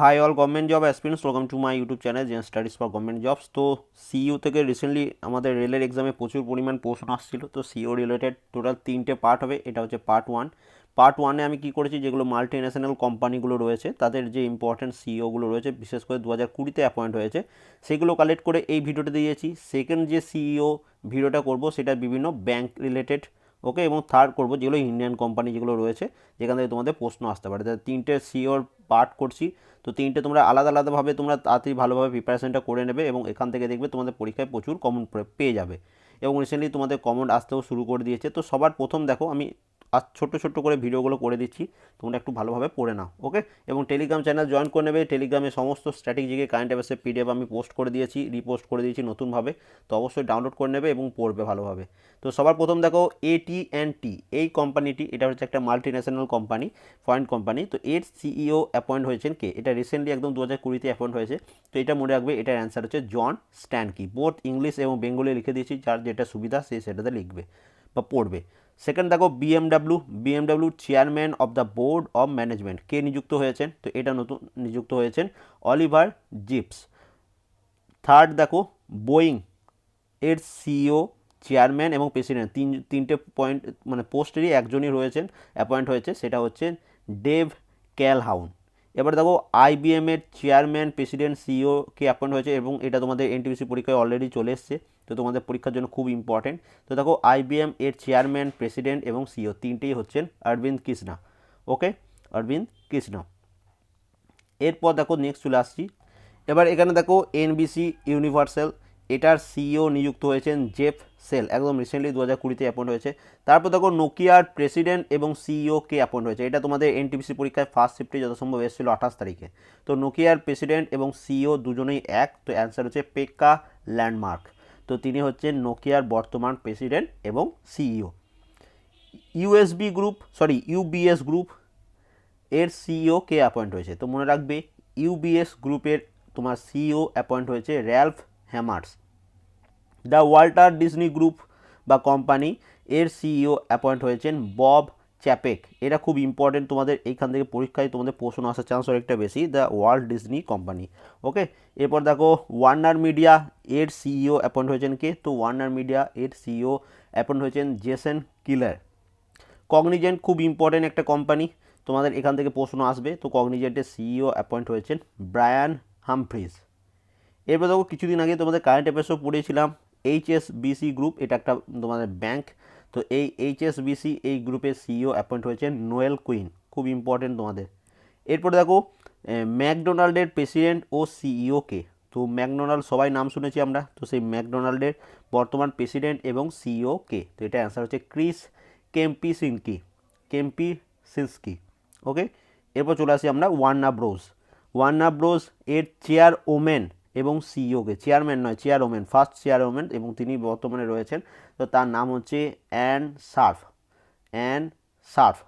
Hi all government job aspirants welcome to my YouTube channel Zen studies for government jobs তো CEO থেকে recently আমাদের রেলের এক্সামে প্রচুর পরিমাণ প্রশ্ন আসছিল। তো সিইও রিলেটেড টোটাল তিনটে পার্ট হবে, এটা হচ্ছে পার্ট ওয়ান পার্ট ওয়ানে আমি কী করেছি, যেগুলো মাল্টি ন্যাশনাল কোম্পানিগুলো রয়েছে, তাদের যে ইম্পর্ট্যান্ট সিইওগুলো রয়েছে, বিশেষ করে দু হাজার কুড়িতে অ্যাপয়েন্ট হয়েছে, সেগুলো কালেক্ট করে এই ভিডিওটা দিয়েছি। সেকেন্ড যে সিইও ভিডিওটা করব, সেটা বিভিন্ন ব্যাংক রিলেটেড ওকে, এবং থার্ড করব যেগুলো ইন্ডিয়ান কোম্পানি যেগুলো রয়েছে, যেখান থেকে তোমাদের প্রশ্ন আসতে পারে। তিনটে সিওর পার্ট করছি। তো তিনটে তোমরা আলাদা আলাদাভাবে তোমরা তাড়াতাড়ি ভালোভাবে প্রিপারেশনটা করে নেবে এবং এখান থেকে দেখবে তোমাদের পরীক্ষায় প্রচুর কমন পেয়ে যাবে। এবং রিসেন্টলি তোমাদের কমন আসতেও শুরু করে দিয়েছে। তো সবার প্রথম দেখো, আমি আর ছোট্ট ছোট্ট করে ভিডিওগুলো করে দিচ্ছি, তোমরা একটু ভালোভাবে পড়ে নাও ওকে এবং টেলিগ্রাম চ্যানেল জয়েন করে নেবে। টেলিগ্রামে সমস্ত স্ট্র্যাটেজিকে কারেন্ট অ্যাফেয়ার্সের পিডিএফ আমি পোস্ট করে দিয়েছি রিপোস্ট করে দিয়েছি নতুনভাবে, তো অবশ্যই ডাউনলোড করে নেবে এবং পড়বে ভালোভাবে। তো সবার প্রথম দেখো এটি অ্যান্ড টি এই কোম্পানিটি এটা হচ্ছে একটা multinational company foreign company তো এর সিইও অ্যাপয়েন্ট হয়েছেন কে? এটা রিসেন্টলি একদম দু হাজার কুড়িতে অ্যাপয়েন্ট হয়েছে, তো এটা মনে রাখবে, এটার অ্যান্সার হচ্ছে জন স্ট্যানকি বোথ ইংলিশ এবং বেঙ্গলি লিখে দিয়েছি, যার যেটা সুবিধা সে সেটাতে লিখবে বা পড়বে। সেকেন্ড দেখো BMW BMW chairman of the board of management কে নিযুক্ত হয়েছেন? তো এটা নতুন নিযুক্ত হয়েছেন অলিভার জিপস থার্ড দেখো বোয়িং এর সিও চেয়ারম্যান এবং প্রেসিডেন্ট তিন, তিনটে পয়েন্ট মানে পোস্টেরই একজনই রয়েছেন অ্যাপয়েন্ট হয়েছে। সেটা হচ্ছে ডেভ ক্যালহাউন এবার দেখো আইবিএম এর চেয়ারম্যান প্রেসিডেন্ট সিইও কে অ্যাপয়েন্ট হয়েছে এবং এটা তোমাদের এনটিপিসি পরীক্ষায় অলরেডি চলে এসছে। তো তোমাদের পরীক্ষার জন্য খুব ইম্পর্টেন্ট তো দেখো আইবিএম এর চেয়ারম্যান প্রেসিডেন্ট এবং সিইও তিনটেই হচ্ছেন অরবিন্দ কৃষ্ণা। ওকে অরবিন্দ কৃষ্ণা। এরপর দেখো নেক্সট চলে আসছি। এবার এখানে দেখো এনবিসি ইউনিভার্সাল এটার সিইও নিযুক্ত হয়েছেন জেফ সেল, একদম রিসেন্টলি দু হাজার কুড়িতে অ্যাপয়েন্ট হয়েছে। তারপর দেখো নোকিয়ার প্রেসিডেন্ট এবং সিইও কে অ্যাপয়েন্ট হয়েছে। এটা তোমাদের এনটিপিসি পরীক্ষায় ফার্স্ট শিফটে যথাসম্ভব এসেছিল আঠাশ তারিখে। তো নোকিয়ার প্রেসিডেন্ট এবং সিইও দুজনেই এক। তো অ্যান্সার হচ্ছে পেক্কা ল্যান্ডমার্ক। তো তিনি হচ্ছেন নোকিয়ার বর্তমান প্রেসিডেন্ট এবং CEO USB group sorry UBS group এর সিইও কে অ্যাপয়েন্ট হয়েছে। তো মনে রাখবে ইউবিএস গ্রুপের তোমার সিইও অ্যাপয়েন্ট হয়েছে Ralph Hamers the Walter Disney group বা কোম্পানি এর সিইও অ্যাপয়েন্ট হয়েছেন বব চ্যাপেক। এটা খুব ইম্পর্টেন্ট তোমাদের এইখান থেকে পরীক্ষায় তোমাদের প্রশ্ন আসার চান্স অনেকটা বেশি, the world Disney company. Okay এরপর দেখো ওয়ার্নার মিডিয়া এর সিইও অ্যাপয়েন্ট হয়েছেন কে? তো ওয়ার্নার মিডিয়া এর সিইও অ্যাপয়েন্ট হয়েছেন জেসেন কিলার কগনিজেন্ট খুব ইম্পর্টেন্ট একটা কোম্পানি, তোমাদের এখান থেকে প্রশ্ন আসবে। তো কগনিজেন্টের সিইও অ্যাপয়েন্ট হয়েছেন ব্রায়ান হামফ্রিজ। এরপর দেখো, কিছুদিন আগে তোমাদের কারেন্ট অ্যাফেয়ার্সও পড়েছিলাম এইচএসবিসি গ্রুপ এটা একটা তোমাদের ব্যাংক তো এই এইচএসবিসি এই গ্রুপের সিইও অ্যাপয়েন্ট হয়েছে নোয়েল কুইন খুব ইম্পর্টেন্ট তোমাদের। এরপরে দেখো ম্যাকডোনাল্ডের প্রেসিডেন্ট ও সিইও কে। তো ম্যাকডোনাল্ড, সবাই নাম শুনেছি আমরা, তো সেই ম্যাকডোনাল্ডের বর্তমান প্রেসিডেন্ট এবং সিইও কে। তো এটা অ্যান্সার হচ্ছে ক্রিস কেম্পি সিনকি কেম্পি সিনস্কি ওকে এরপর চলে আসি আমরা ওয়ান্না ব্রোজ ওয়ান্না ব্রোজ এর চেয়ার ওমেন এবং সিইওকে চেয়ারম্যান নয় chairwoman first chairwoman এবং তিনি বর্তমানে রয়েছেন। তো তার নাম হচ্ছে Ann Sarf Ann Sarf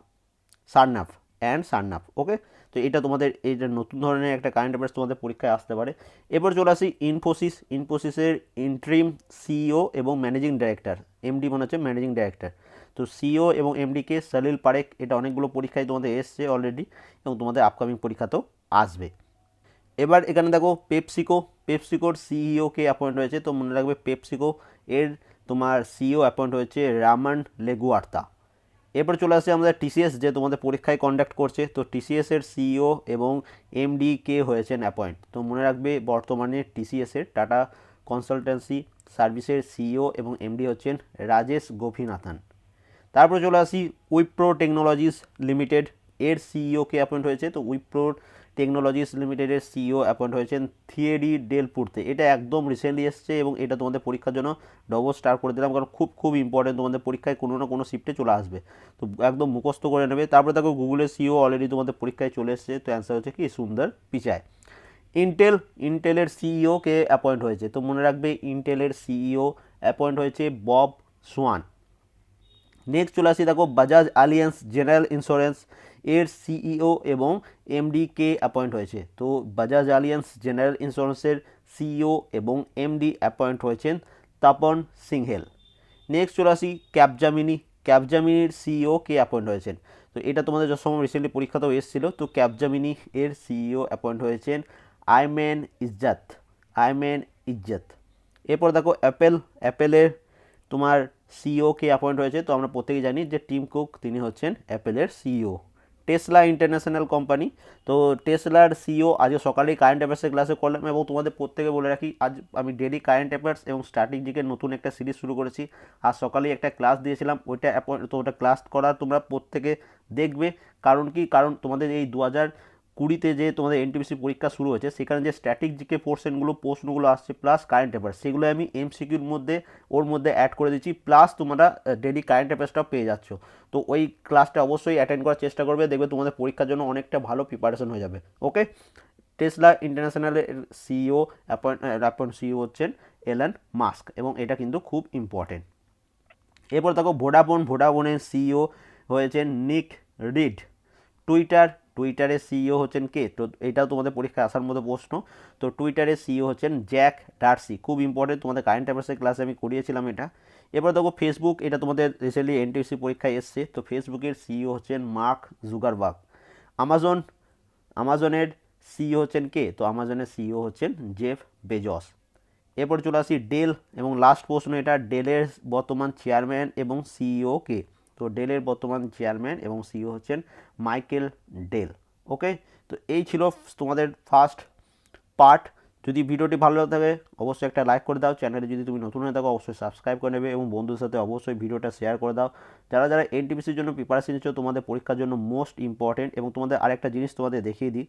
Sarnoff and Sarnoff okay তো এটা তোমাদের এটা নতুন ধরনের একটা কারেন্ট অ্যাফেয়ার্স তোমাদের পরীক্ষায় আসতে পারে। এরপর চলে আসি ইনফোসিস ইনফোসিসের ইন্ট্রিম সিইও এবং ম্যানেজিং ডাইরেক্টর এমডি মনে হচ্ছে ম্যানেজিং ডাইরেক্টর তো সিইও এবং এমডিকে সলিল পারেক এটা অনেকগুলো পরীক্ষায় তোমাদের এসছে অলরেডি এবং তোমাদের আপকামিং পরীক্ষাতেও আসবে। এবার এখানে দেখো পেপসিকো, পেপসিকোর সিইওকে অ্যাপয়েন্ট হয়েছে, তো মনে রাখবে পেপসিকো, এর তোমার সিইও অ্যাপয়েন্ট হয়েছে রামান লেগুয়ার্তা। এরপর চলে আসছে আমাদের টিসিএস যে তোমাদের পরীক্ষায় কন্ডাক্ট করছে, তো টিসিএস এর সিইও এবং এমডি কে হয়েছেন অ্যাপয়েন্ট তো মনে রাখবে বর্তমানে টিসিএস এর টাটা কনসালটেন্সি সার্ভিসের সিইও এবং এমডি হচ্ছেন রাজেশ গোপীনাথন। তারপরে চলে আসি উইপ্রো টেকনোলজিস লিমিটেড এর সিইও কে অ্যাপয়েন্ট হয়েছে, তো উইপ্রো টেকনোলজিস লিমিটেডের সিইও অ্যাপয়েন্ট হয়েছেন থিয়েরি ডেলপুরতে। এটা একদম রিসেন্টলি এসছে এবং এটা তোমাদের পরীক্ষার জন্য ডবল স্টার করে দিলাম, কারণ খুব খুব ইম্পর্টেন্ট তোমাদের পরীক্ষায় কোনো না কোনো শিফটে চলে আসবে। তো একদম মুখস্থ করে নেবে। তারপরে দেখো গুগলের সিইও অলরেডি তোমাদের পরীক্ষায় চলে এসছে, তো অ্যান্সার হচ্ছে কি সুন্দর পিচায় ইন্টেল ইন্টেলের সিইও কে অ্যাপয়েন্ট হয়েছে। তো মনে রাখবে ইন্টেলের সিইও অ্যাপয়েন্ট হয়েছে বব সোয়ান নেক্সট চলে আসি দেখো বাজাজ আলিয়েন্স জেনারেল ইন্স্যুরেন্স এর সিইও এবং এমডি কে অ্যাপয়েন্ট হয়েছে। তো বাজাজ আলিয়েন্স জেনারেল ইন্স্যুরেন্সের সিইও এবং এমডি অ্যাপয়েন্ট হয়েছেন তাপন সিংহেল। নেক্সট চলে আসি ক্যাপজামিনি ক্যাপজামিনির সিইও কে অ্যাপয়েন্ট হয়েছেন। তো এটা তোমাদের সময় রিসেন্টলি পরীক্ষাতেও এসেছিল, তো ক্যাপজামিনি এর সিইও অ্যাপয়েন্ট হয়েছেন আইমেন ইজ্জাত আইমেন ইজ্জাত এরপর দেখো অ্যাপেল অ্যাপেলের তোমার সিইও কে অ্যাপয়েন্ট হয়েছে। তো আমরা প্রত্যেকেই জানি যে টিম কুক তিনি হচ্ছেন অ্যাপেলের সিইও টেসলা ইন্টারন্যাশনাল কোম্পানি তো টেসলার সিও আজ সকালেই কারেন্ট অ্যাফেয়ার্সের ক্লাসে করলাম এবং তোমাদের প্রত্যেকে বলে রাখি, আজ আমি ডেলি কারেন্ট অ্যাফেয়ার্স এবং স্ট্র্যাটেজিকের নতুন একটা সিরিজ শুরু করেছি। আর সকালেই একটা ক্লাস দিয়েছিলাম, ওইটা তো ওটা ক্লাস করা তোমরা প্রত্যেকে দেখবে। কারণ কি? কারণ তোমাদের এই দু হাজার কুড়িতে যে তোমাদের এনটিপিসি পরীক্ষা শুরু হয়েছে, সেখানে যে স্ট্যাটিক জিকে পোর্শনগুলো প্রশ্নগুলো আসছে প্লাস কারেন্ট অ্যাফেয়ার্স সেগুলো আমি এমসিকিউর মধ্যে, ওর মধ্যে অ্যাড করে দিচ্ছি প্লাস তোমরা ডেলি কারেন্ট অ্যাফেয়ার্সটাও পেয়ে যাচ্ছ। তো ওই ক্লাসটা অবশ্যই অ্যাটেন্ড করার চেষ্টা করবে, দেখবে তোমাদের পরীক্ষার জন্য অনেকটা ভালো প্রিপারেশন হয়ে যাবে ওকে টেসলা ইন্টারন্যাশনালের সিইও অ্যাপয়েন্ট অ্যাপয়েন্ট সিইও হচ্ছেন এলান মাস্ক এবং এটা কিন্তু খুব ইম্পর্টেন্ট এরপর দেখো ভোডাফোন ভোডাফোনের সিইও হয়েছেন নিক রিড টুইটার টুইটারের সিইও হচ্ছেন কে? তো এটাও তোমাদের পরীক্ষায় আসার মতো প্রশ্ন। তো টুইটারের সিইও হচ্ছেন জ্যাক ডার্সি খুব ইম্পর্টেন্ট তোমাদের কারেন্ট অ্যাফেয়ার্সের ক্লাসে আমি করিয়েছিলাম এটা। এবার দেখো ফেসবুক এটা তোমাদের রিসেন্টলি এনটিসি পরীক্ষায় এসছে। তো ফেসবুকের সিইও হচ্ছেন মার্ক জুগারবার্গ আমাজন আমাজনের সিইও হচ্ছেন কে? তো আমাজনের সিইও হচ্ছেন জেফ বেজস এরপর চলে আসি ডেল এবং লাস্ট প্রশ্ন এটা ডেলের বর্তমান চেয়ারম্যান এবং সিইও কে? তো ডেলের বর্তমান চেয়ারম্যান এবং সিইও হচ্ছেন মাইকেল ডেল, ওকে? তো এই ছিল তোমাদের ফার্স্ট পার্ট। যদি ভিডিওটি ভালো লাগে অবশ্যই একটা লাইক করে দাও। চ্যানেলে যদি তুমি নতুন হয়ে থাকো, অবশ্যই সাবস্ক্রাইব করে নেবে এবং বন্ধুদের সাথে অবশ্যই ভিডিওটা শেয়ার করে দাও। যারা যারা এনটিপিসির জন্য প্রিপারেশন নিচ্ছ, তোমাদের পরীক্ষার জন্য মোস্ট ইম্পর্টেন্ট এবং তোমাদের আরেকটা জিনিস তোমাদের দেখিয়ে দিই।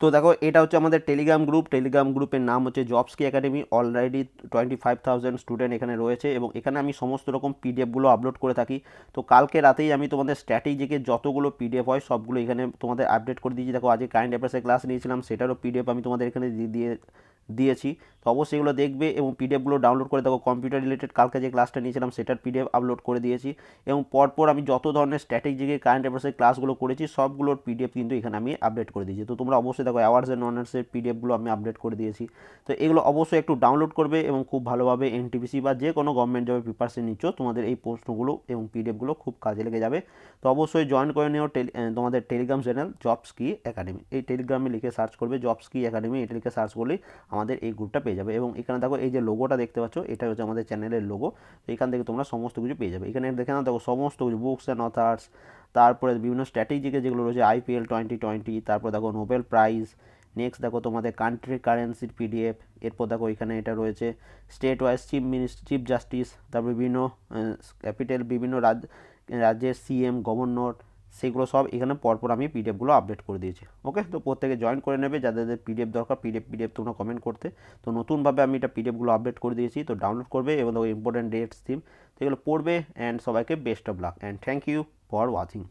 তো দেখো, এটা হচ্ছে আমাদের টেলিগ্রাম গ্রুপ টেলিগ্রাম গ্রুপের নাম হচ্ছে Jobs Ki Academy already twenty five thousand student এখানে রয়েছে এবং এখানে আমি সমস্ত রকম পিডিএফগুলো আপলোড করে থাকি। তো কালকে রাতেই আমি তোমাদের স্ট্র্যাটেজিকে যতগুলো পিডিএফ হয়, সবগুলো এখানে তোমাদের আপডেট করে দিয়েছি। দেখো, আজকে কারেন্ট অ্যাফেয়ার্সের ক্লাস নিয়েছিলাম, সেটারও পিডিএফ আমি তোমাদের এখানে দিয়ে, দিয়েছি। তো অবশ্যই এগুলো দেখবে এবং পিডিএফগুলো ডাউনলোড করে দেখো কম্পিউটার রিলেটেড কালকে যে ক্লাসটা নিয়েছিলাম সেটার পিডিএফ আপলোড করে দিয়েছি এবং পরপর আমি যত ধরনের স্ট্র্যাটেজিকে কারেন্ট অ্যাফেয়ার্সের ক্লাসগুলো করেছি, সবগুলোর পিডিএফ কিন্তু এখানে আমি আপডেট করে দিয়েছি। তো তোমরা অবশ্যই দেখো অ্যাওয়ার্স অ্যান্ড অনার্সের পিডিএফগুলো আমি আপডেট করে দিয়েছি। তো এগুলো অবশ্যই একটু ডাউনলোড করবে এবং খুব ভালোভাবে এনটিপিসি বা যে কোনো গভর্নমেন্ট জবের প্রিপারেশন নিচ্ছ, তোমাদের এই প্রশ্নগুলো এবং পিডিএফগুলো খুব কাজে লেগে যাবে। তো অবশ্যই জয়েন করে নিও তোমাদের Telegram channel Jobs Ki Academy এই টেলিগ্রামে লিখে সার্চ করবে জবস কি একাডেমি এটা লিখে সার্চ করলেই আমাদের এই গ্রুপটা পেয়ে যাবে এবং এখানে দেখো এই যে লোগোটা দেখতে পাচ্ছ এটা হচ্ছে আমাদের চ্যানেলের লোগো তো এখান থেকে তোমরা সমস্ত কিছু পেয়ে যাবে। এখানে দেখে নাও, দেখো সমস্ত কিছু বুকস অ্যান্ড অথার্স তারপরে বিভিন্ন স্ট্র্যাটেজিকে যেগুলো রয়েছে আইপিএল টোয়েন্টি টোয়েন্টি তারপর দেখো নোবেল প্রাইজ নেক্সট দেখো তোমাদের কান্ট্রি কারেন্সির পিডিএফ এরপর দেখো এখানে এটা রয়েছে state wise chief minister chief justice তারপর বিভিন্ন ক্যাপিটাল বিভিন্ন রাজ্য রাজ্যের সিএম গভর্নর সেগুলো সব এখানে পরপর আমি পিডিএফগুলো আপডেট করে দিয়েছি। ওকে তো প্রত্যেকে জয়েন করে নেবে। যাদের পিডিএফ দরকার পিডিএফ পিডিএফ তোমরা কমেন্ট করতে। তো নতুনভাবে আমি এটা পিডিএফগুলো আপডেট করে দিয়েছি। তো ডাউনলোড করবে এবং ইম্পর্টেন্ট ডেটস থিম সেগুলো পড়বে অ্যান্ড সবাইকে best of luck and thank you for watching